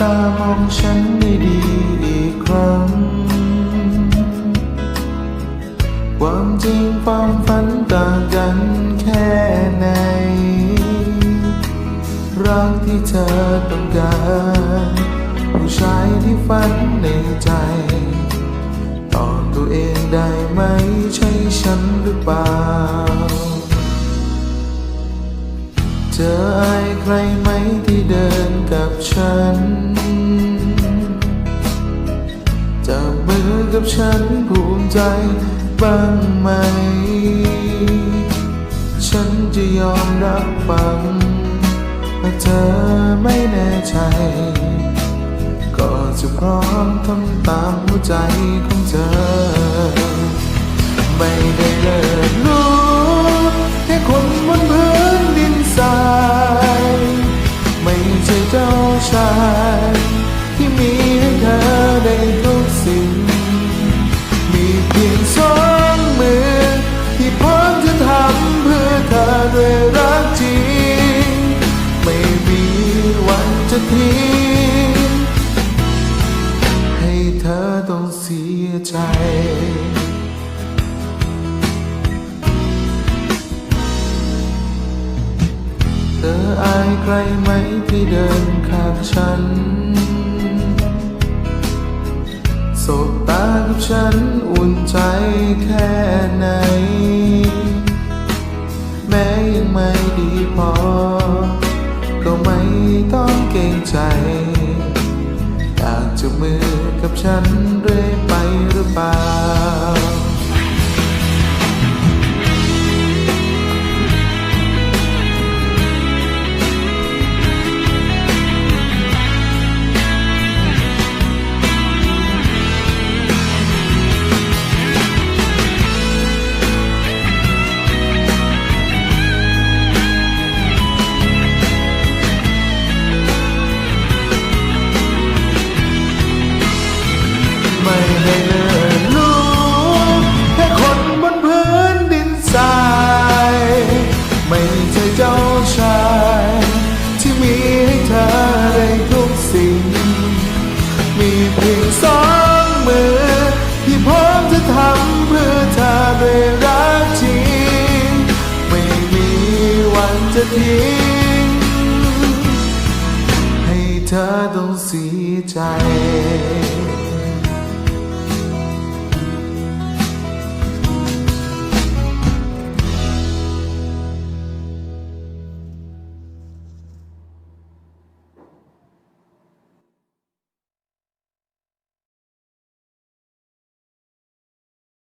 ตามองฉันได้ดีอีกครั้ง ความจริงความฝันต่างกันแค่ไหน รักที่เธอต้องการ ผู้ชายที่ฝันในใจ ตอบตัวเองได้ไหมใช่ฉันหรือเปล่า เจออายใครไหมที่เดินกับฉัน จับมือกับฉันภูมิใจบ้างไหม ฉันจะยอมรับฟังแต่เธอไม่แน่ใจ ก็จะพร้อมทำตามหัวใจของเธอ ไม่ได้ ช่เจ้าชายที่มีให้เธอได้ทุกสิ่ง มีเพียงสองมือ ที่พร้อมจะทำเพื่อเธอด้วยรักจริง ไม่มีวันจะทิ้งให้เธอต้องเสียใจ เธออายใครไหมที่เดินข้างฉันสบตากับฉันอุ่นใจแค่ไหน แม้ยังไม่ดีพอ ก็ไม่ต้องเกรงใจอยากจะมือกับฉัน เจ้าชาย ที่มีให้เธอได้ทุกสิ่ง มีเพียงสองมือ ที่พร้อมจะทำเพื่อเธอด้วยรักจริง ไม่มีวันจะทิ้ง ให้เธอต้องเสียใจ